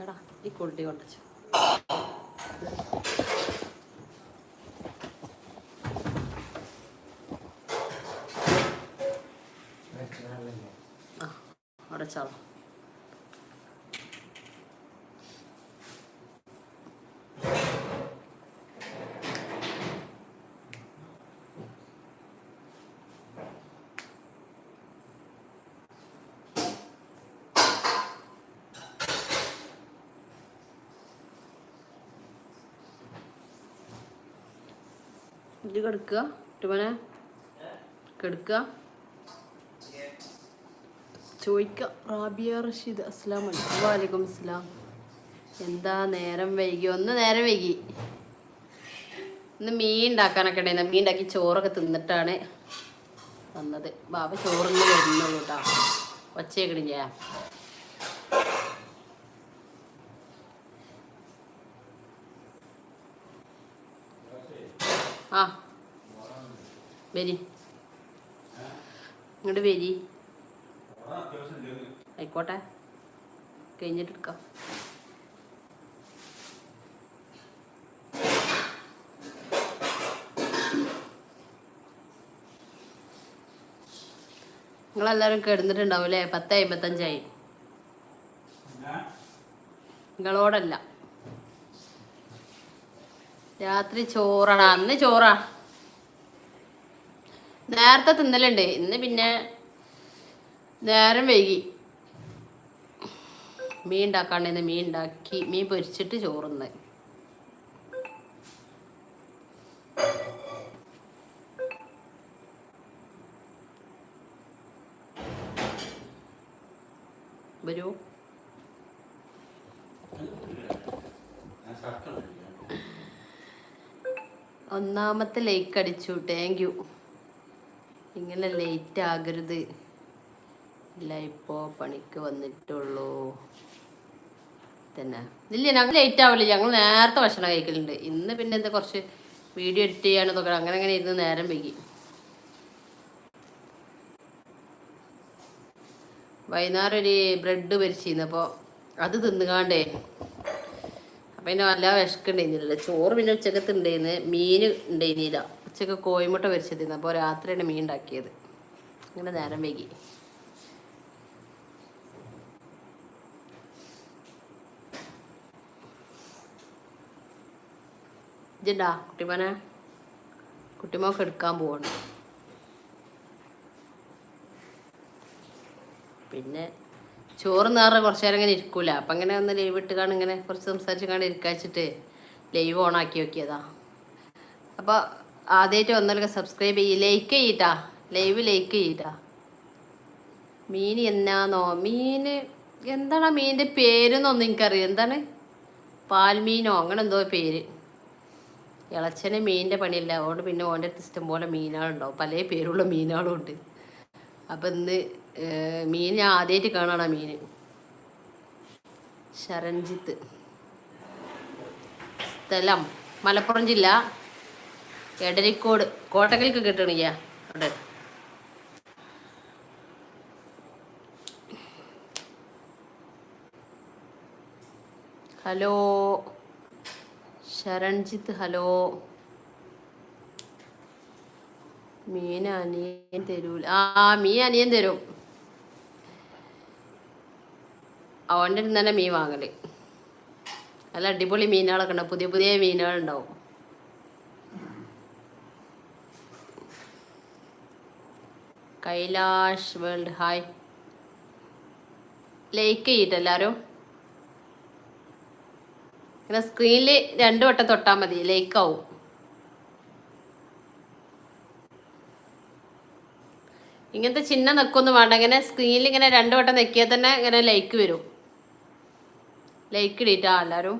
എടാ ഈ കൊള്ളി കൊണ്ടച്ചു ആ അടച്ചാളോ ഇത് കിടക്കുക ടുമനെ കിടക്കുക ചോദിക്കുക റാബിയ റഷീദ് അസ്ലാം വലൈക്കും വാലേക്കും എന്താ നേരം വൈകി? ഒന്ന് നേരം വൈകി. ഇന്ന് മീൻ ഉണ്ടാക്കാനൊക്കെ ഉണ്ടായിരുന്നു മീൻ ഉണ്ടാക്കി ചോറൊക്കെ തിന്നിട്ടാണ് വന്നത്. ബാബ ചോറിന് വരുന്നുള്ളൂ കേട്ടോ ഒച്ചയൊക്കെ ചെയ്യാം ആ. വരി. ഇങ്ങോട്ട് വരി. ആയിക്കോട്ടെ. കഴിഞ്ഞിട്ട് എടുക്കാം. നിങ്ങളെല്ലാവരും കിടന്നിട്ടുണ്ടാവും അല്ലേ? പത്ത് അമ്പത്തഞ്ചായി നിങ്ങളോടല്ല. രാത്രി ചോറാണ്. അന്ന് ചോറാ. നേരത്തെ തിന്നലുണ്ട്. ഇന്ന് പിന്നെ നേരം വൈകി. മീൻ ഉണ്ടാക്കാണ്ടിരുന്ന മീൻ ഉണ്ടാക്കി. മീൻ പൊരിച്ചിട്ട് ചോറുന്ന്. വരൂ. ഒന്നാമത്തെ ലൈക്ക് അടിച്ചു താങ്ക് യു ഇങ്ങനെ ലേറ്റ് ആകരുത്. ഇല്ല ഇപ്പോ പണിക്ക് വന്നിട്ടുള്ളൂ. തന്നെ ഇല്ല ഞങ്ങൾ ലേറ്റ് ആവില്ല ഞങ്ങൾ നേരത്തെ ഭക്ഷണം കഴിക്കലുണ്ട്. ഇന്ന് പിന്നെ എന്താ കുറച്ച് വീഡിയോ എഡിറ്റ് ചെയ്യാനൊക്കെ അങ്ങനെ അങ്ങനെ ഇരുന്ന് നേരം വൈകി. വൈകുന്നേരം ഒരു ബ്രെഡ് പരിച്ചിരുന്നു അപ്പോൾ അത് തിന്നുകാണ്ടേ അപ്പം പിന്നെ വല്ല വിശക്കുണ്ടായിരുന്നില്ല ചോറ് പിന്നെ ഉച്ചക്കത്ത് ഉണ്ടായിരുന്നു മീൻ ഉണ്ടായിരുന്നില്ല ഉച്ചയ്ക്ക് കോഴിമുട്ട പൊരിച്ചതിരുന്നു അപ്പോൾ രാത്രിയാണ് മീൻ ഉണ്ടാക്കിയത് അങ്ങനെ നേരം വൈകി. ഇജണ്ടാ കുട്ടിമോനെ കുട്ടിമോക്ക് എടുക്കാൻ പോവാണ്. പിന്നെ ചോറ് നേറെ കുറച്ച് നേരം ഇങ്ങനെ ഇരിക്കൂല. അപ്പം ഇങ്ങനെ ഒന്ന് ലൈവ് ഇട്ട് കാണും ഇങ്ങനെ കുറച്ച് സംസാരിച്ച് കാണാൻ ഇരിക്കാച്ചിട്ട് ലൈവ് ഓൺ ആക്കി നോക്കിയതാ അപ്പോൾ ആദ്യമായിട്ട് വന്നവരൊക്കെ സബ്സ്ക്രൈബ് ചെയ്യ്. ലൈക്ക് ചെയ്യട്ടാ ലൈവ് ലൈക്ക് ചെയ്യട്ടാ മീൻ എന്നാന്നോ? മീൻ എന്താണ് ആ മീനിന്റെ പേരെന്നൊന്നും എനിക്കറിയാം എന്താണ്? പാൽമീനോ അങ്ങനെ എന്തോ പേര്. ഇളച്ചന് മീനിന്റെ പണിയില്ല. അതുകൊണ്ട് പിന്നെ ഓന്റെ അടുത്ത് ഇഷ്ടംപോലെ മീനുകളുണ്ടാവും പല പേരുള്ള മീനുകളും ഉണ്ട്. അപ്പം ഇന്ന് മീൻ ഞാൻ ആദ്യമായിട്ട് കാണാണ് മീൻ ശരൺജിത്ത്. സ്ഥലം. മലപ്പുറം ജില്ല. എടരിക്കോട്. കോട്ടക്കൽക്ക് കിട്ടണില്ല അവിടെ. ഹലോ. ശരൺജിത്ത് ഹലോ. മീൻ അനിയൻ തരൂല. ആ മീൻ അനിയൻ തരും. അവന്റെ അടുത്ത് തന്നെ മീൻ വാങ്ങൽ നല്ല അടിപൊളി മീനുകളൊക്കെ ഉണ്ടാവും. പുതിയ പുതിയ മീനുകളുണ്ടാവും കൈലാഷ് വേൾഡ്. ഹായ് ലൈക്ക് ചെയ്തിട്ട് എല്ലാവരും ഇങ്ങനെ സ്ക്രീനിൽ രണ്ടു വട്ടം തൊട്ടാൽ മതി. ലൈക്ക് ആവും. ഇങ്ങനത്തെ ചിഹ്നം നിൽക്കൊന്നും വേണ്ട. ഇങ്ങനെ സ്ക്രീനിൽ ഇങ്ങനെ രണ്ടു വട്ടം നെക്കിയാൽ തന്നെ ഇങ്ങനെ ലൈക്ക് വരും. ലൈക്ക് ഇടീട്ടാ എല്ലാവരും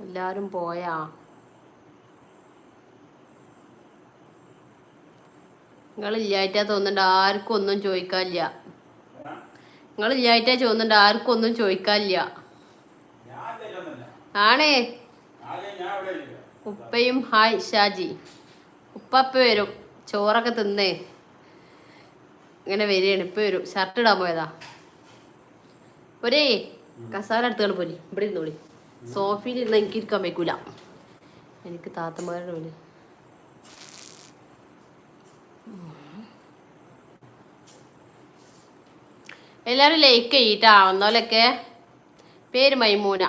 എല്ലാവരും പോയാ? നിങ്ങളില്ലായിട്ടാ തോന്നുന്നുണ്ട് ആർക്കും ഒന്നും ചോദിക്കാനില്ല. നിങ്ങൾ ഇല്ലായിട്ടാ ചോദിക്കുന്നുണ്ട് ആർക്കും ഒന്നും ചോദിക്കാനില്ല. ആണേ. ഉപ്പയും ഹായ് ഷാജി. ഉപ്പപ്പ വരും. ചോറൊക്കെ തിന്നേ. ഇങ്ങനെ വരികയാണ്. ഇപ്പൊ വരും. ഷർട്ട് ഇടാൻ പോയതാ. ഒരേ കസാല എടുത്തുകൊണ്ട് പോലെ ഇവിടെ ഇരുന്നോളി. സോഫയിൽ ഇരുന്ന് എനിക്ക് ഇരിക്കാൻ വയ്ക്കൂല. എനിക്ക് താത്തമാരുടെ വിളി എല്ലാവരും ലൈക്ക് ചെയ്യട്ടാ. ഒന്നോലൊക്കെ പേര് മൈമൂന.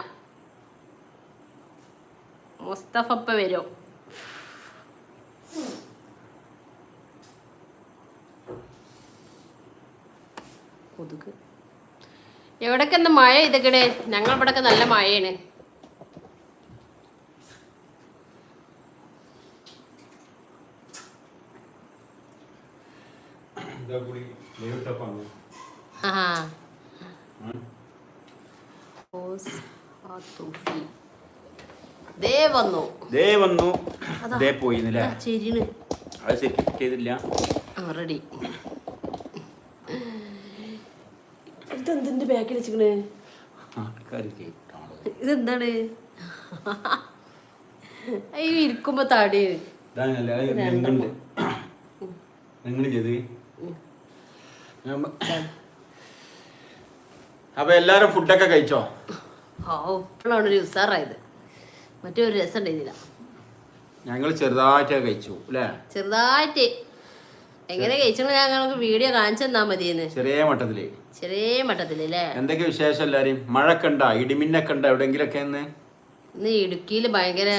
മുസ്തഫപ്പ വരും. കൊതുക്. എവിടൊക്കെ എന്താ മഴ ഇതൊക്കെ ഞങ്ങൾ ഇവിടൊക്കെ നല്ല മഴയാണ്. ഇതാ കൂടി ദൈവത്തപ്പാണ് ആഹാ. ദേ വന്നു ദേ വന്നു. ദേ പോയിന്നില്ലേ ആ, അത് ശരിക്കും ചെയ്തില്ല റെഡി ഇതെന്തിന്റെ ബാക്കിൽ വെച്ചിക്കണ്. ഇതെന്താണ് ഈ ഇരിക്കുമ്പോ തടി. നിങ്ങൾ ചെയ്ത് അപ്പൊ എല്ലാരും ഫുഡൊക്കെ കഴിച്ചോ? ഇപ്പോഴാണ് ഒരു ഉസാറായത്. മറ്റേ ഒരു രസം ഉണ്ടായിരുന്നില്ല. ഞങ്ങൾ ചെറുതായിട്ട് കഴിച്ചു അല്ലേ? ചെറുതായിട്ട്. എങ്ങനെ കഴിച്ചോ ഞങ്ങൾക്ക് വീഡിയോ കാണിച്ചു തന്നാ മതിയെന്ന്. ചെറിയ മട്ടത്തിൽ. ചെറിയ മട്ടത്തിലല്ലേ എന്തൊക്കെ വിശേഷം എല്ലാരും? മഴക്കെ ഉണ്ടാ ഇടിമിന്നൊക്കെ ഉണ്ടാ എവിടെങ്കിലൊക്കെ ഇന്ന്? ഇന്ന് ഇടുക്കിയിൽ ഭയങ്കര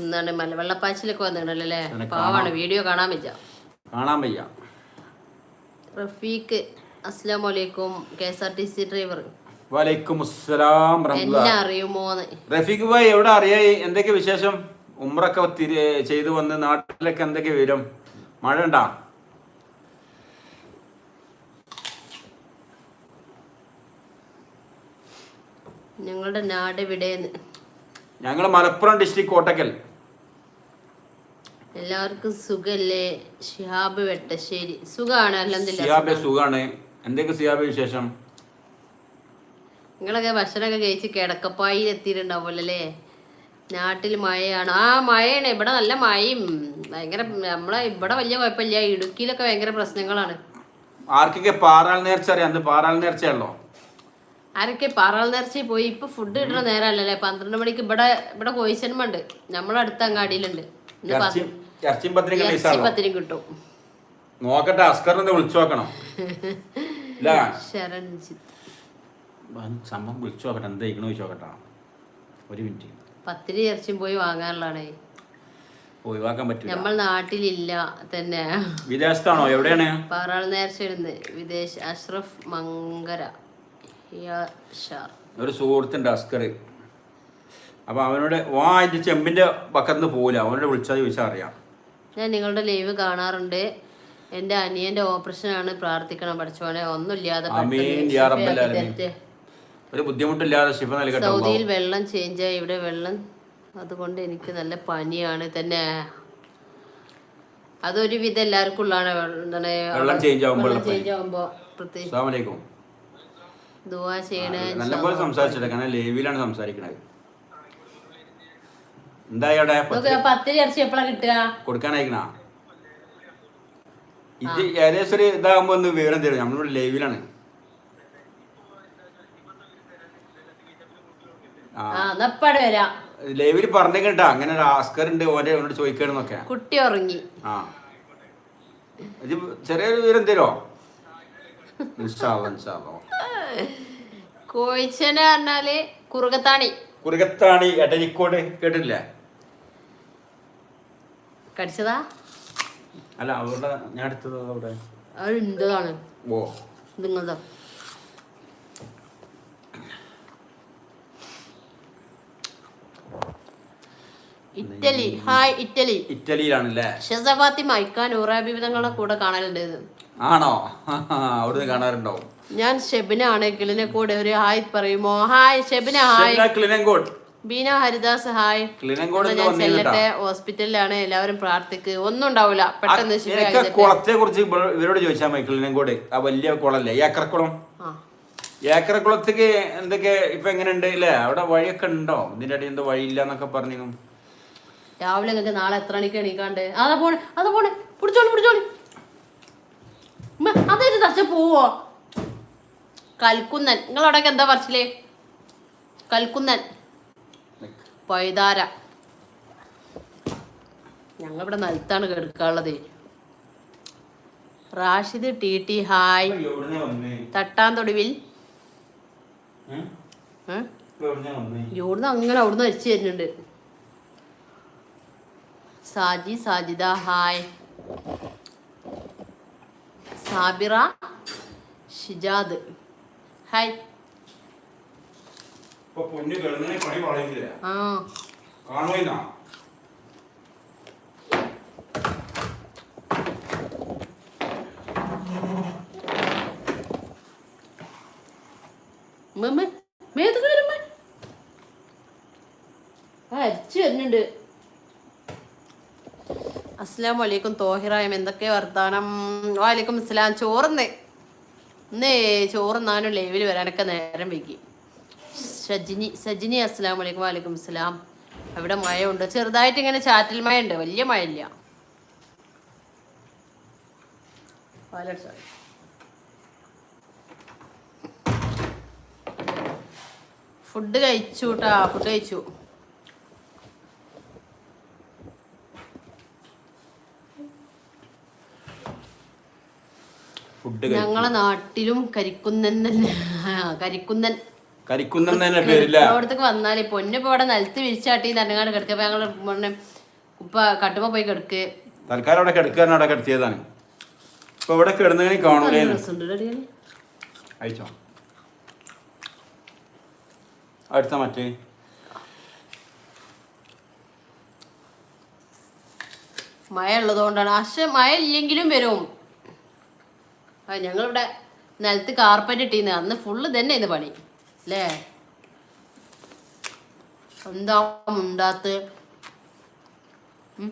എന്താണ് മല വെള്ളപ്പാച്ചിലൊക്കെ വന്നിട്ടുണ്ടല്ലോ പാവാണ് വീഡിയോ കാണാൻ പറ്റാ കാണാൻ വയ്യ. റഫീഖ്. അസ്ലാം വലൈക്കും K S R T C driver വലൈക്കും അസ്സലാം. എന്നെ അറിയുമോന്ന്. റഫീഖ് ഭായ് എവിടെ അറിയായി? എന്തൊക്കെ വിശേഷം? ഉമ്രൊക്കെ ചെയ്തു വന്ന് നാട്ടിലൊക്കെ എന്തൊക്കെ വരും മഴ ഉണ്ടാ ഞങ്ങളുടെ നാട് ഇവിടെന്ന് ഞങ്ങൾ മലപ്പുറം ഡിസ്ട്രിക്ട് കോട്ടക്കൽ. എല്ലാവർക്കും സുഖല്ലേ? ഷിഹാബ് വെട്ടശ്ശേരി. സുഖാണ് അല്ലെന്നില്ല സിയാബെ സുഖാണ്. എന്തൊക്കെ സിയാബ് വിശേഷം? നിങ്ങളൊക്കെ ഭക്ഷണമൊക്കെ കഴിച്ച് കിടക്കപ്പായിൽ എത്തിയിട്ടുണ്ടാവുമല്ലേ നാട്ടിൽ മഴയാണ്. ആ മഴയാണ്. ഇവിടെ നല്ല മഴയും. ഭയങ്കര നമ്മളെ ഇവിടെ വലിയ കുഴപ്പമില്ല. ഇടുക്കിയിലൊക്കെ ഭയങ്കര പ്രശ്നങ്ങളാണ്. ആർക്കൊക്കെ പാറാൽ നേർച്ച അറിയാം? പാറാൽ നേർച്ചയല്ലോ ആരൊക്കെ പാറാൽ നേർച്ചയിൽ പോയി? ഇപ്പൊ ഫുഡ് കിട്ടണ നേരമല്ലല്ലേ? പന്ത്രണ്ട് മണിക്ക് ഇവിടെ ഇവിടെ കോയിച്ചന്മ ഉണ്ട് നമ്മളെ അടുത്ത അങ്ങാടിയിലുണ്ട്. പത്തിരി കിട്ടും. നോക്കട്ടെ അസ്കറിനെ വിളിച്ചു നോക്കണം. ഇല്ല ശരൺജിത്ത്. സംഭവം വിളിച്ചു നോക്കട്ടെ എന്താ ഇരിക്കണോ ചോദിച്ചു നോക്കട്ടെ ഒരു മിനിറ്റ്. പത്തിരി ഇറച്ചിയും പോയി വാങ്ങാനുള്ളതാണേ. ഒഴിവാക്കാൻ പറ്റില്ല നമ്മൾ നാട്ടിലില്ല തന്നെ. വിദേശത്താണോ? എവിടെയാണ്? പാറാൾ നേർച്ച ഇടുന്നത് വിദേശ അഷ്റഫ് മങ്കര. ഒരു സുഹൃത്തുണ്ട് അസ്കർ അപ്പൊ അവനോട് വാ ഇത് ചെമ്പിന്റെ പക്കത്ത് പോകില്ല അവനോട് വിളിച്ചാൽ ചോദിച്ചാൽ അറിയാം. ഞാൻ നിങ്ങളുടെ ലൈവ് കാണാറുണ്ട്. എന്റെ അനിയന്റെ ഓപ്പറേഷനാണ് പ്രാർത്ഥിക്കണം പഠിച്ചോനെ ഒന്നുമില്ലാതെ. ഒരു ബുദ്ധിമുട്ടില്ലാതെ ശിഫ നൽകട്ടെ സൗദിയിൽ വെള്ളം ചേഞ്ചായി ഇവിടെ വെള്ളം അതുകൊണ്ട് എനിക്ക് നല്ല പനിയാണ്. തന്നെ അതൊരു വിധം എല്ലാവർക്കും ഉള്ളതാണ് എന്താണ് വെള്ളം. ചേഞ്ച് ആവുമ്പോ പ്രത്യേകിച്ച് ദുവാ ചെയ്യണേ നല്ലപോലെ കാരണം ലേവിലാണ് സംസാരിക്കണത്. പത്തിരി ഇറച്ചി എപ്പോഴാ കിട്ടുക? കൊടുക്കാനായിക്കണ? ഇത് ഏകദേശം ഒരു ഇതാകുമ്പോ ഒന്ന് വിവരം തരും നമ്മളിവിടെ ലൈവിലാണ് ലൈവിൽ പറഞ്ഞേക്കട്ടാ അങ്ങനെ ഒരു ആസ്കർ ഉണ്ട് ഓന്റെ അവനോട് ചോദിക്കണമെന്നൊക്കെ കുട്ടി ഉറങ്ങി. ആ. ഇത് ചെറിയൊരു വിവരം തരുമോ കോഴിച്ചന പറഞ്ഞാൽ കുറുകത്താണി. കുറുകത്താണി. എടരിക്കോട് കേട്ടില്ലേ കടിച്ചതാ? അല്ല അവരുടെ ഞാൻ എടുത്തത് അവിടെ. അത് ഇന്റതാണ് ഓ. നിങ്ങളതോ ഇറ്റലി. Hi Italy. ഇറ്റലിയിലാണല്ലേ? ഷെസഫാത്തി മൈക്കാൻ നൂറാബി കൂടെ കാണലുണ്ട് ഇത്. ആണോ? അവിടുന്ന് കാണാറുണ്ടോ ഞാൻ ഷെബിന ആണ് കിളിനെ കൂടെ ഒരു ഹായ് പറയുമോ? Hi Shebina hi. ക്ലിനങ്കോട് Beena Haridas hi. ഞാൻ ചെല്ലട്ടെ? ഹോസ്പിറ്റലിലാണ് എല്ലാവരും പ്രാർത്ഥിക്ക്. ഒന്നും ഉണ്ടാവില്ല പെട്ടെന്ന് കുളത്തെ കുറിച്ച് ഇവരോട് ചോദിച്ചാൽ മതി ക്ലിനങ്കോട്. ആ വലിയ കുളല്ലേ? ആ. ഏക്കറക്കുളത്തേക്ക് എന്തൊക്കെ ഇപ്പൊ എങ്ങനെയുണ്ട്? അല്ലേ അവിടെ വഴിയൊക്കെ ഉണ്ടോ? ഇതിന്റെ അടി എന്തോ വഴിയില്ല എന്നൊക്കെ പറഞ്ഞു രാവിലെ നിങ്ങൾക്ക് നാളെ എത്ര മണിക്ക് എണീക്കാണ്ട്? അതാ പോണെ അതാ പോണെ. പിടിച്ചോളി പിടിച്ചോളി. അതൊരു തച്ച പോവോ? കൽക്കുന്നൻ നിങ്ങളവിടെയൊക്കെ എന്താ പറച്ചില്ലേ കൽക്കുന്നൻ പൈതാര ഞങ്ങളിവിടെ നിലത്താണ് കെടുക്കാനുള്ളത്. Rashid T T hi. തട്ടാൻ തൊടുവിൽ. ഏ? ഇവിടുന്ന് അങ്ങനെ അവിടുന്ന് അരിച്ചു തരുന്നുണ്ട് സാജി സാജിദ ഹായ്. സാബിറ ഷിജാദ്. ഹായ്. ഇപ്പൊ പൊന്നു കിടന്നതിനെ പണി പറയുന്നില്ല ആ. കാണുവാ ഉമ്മ മേത്ത് കയറുമ്പോ ആ അരിച്ചു വരുന്നുണ്ട്. അസ്സാം വലൈക്കും തോഹിറായം എന്തൊക്കെ വർത്താനം? വലൈക്കും അസ്ലാം ചോറുന്നേ. ഇന്നേ ചോറുന്നാനും ലൈവിൽ വരാനൊക്കെ നേരം വൈകി. സജിനി സജിനി അസ്സലാം വലൈക്കും വാലേക്കും അസ്സലാം. അവിടെ മഴയുണ്ട്. ചെറുതായിട്ട് ഇങ്ങനെ ചാറ്റൽ മഴ ഉണ്ട് വലിയ മഴ ഇല്ല പാലടിച്ചോ ഫുഡ് കഴിച്ചു കേട്ടാ ഫുഡ് കഴിച്ചു. ഞങ്ങളെ നാട്ടിലും കരിക്കുന്നൻ തന്നെ കരിക്കുന്നൻ. കരിക്കുന്നൻ തന്നെ പേരില്ല അവിടത്തേക്ക് വന്നാലേ പൊന്നിപ്പോ ഇവിടെ നിലത്ത് വിരിച്ചാട്ടി തന്നങ്ങാട് കിടക്കുക മുന്നേ ഉപ്പ കട്ടുമ്പോ പോയി കിടക്ക്. തൽക്കാലം അവിടെ കിടക്കുക അവിടെ കിടത്തിയതാണ്. ഇപ്പൊ ഇവിടെ കിടന്നങ്ങനെ അടിപൊളി. അയച്ചോ? അടുത്ത മറ്റേ. മഴ ഉള്ളതുകൊണ്ടാണ്. പക്ഷെ മഴ ഇല്ലെങ്കിലും വരും. ഞങ്ങളിവിടെ നിലത്ത് കാർപ്പറ്റ് ഇട്ടിന്ന്. അന്ന് ഫുള്ള് തന്നെ ഇത് പണി. അല്ലേ എന്താ മുണ്ടാത്ത് ഉം.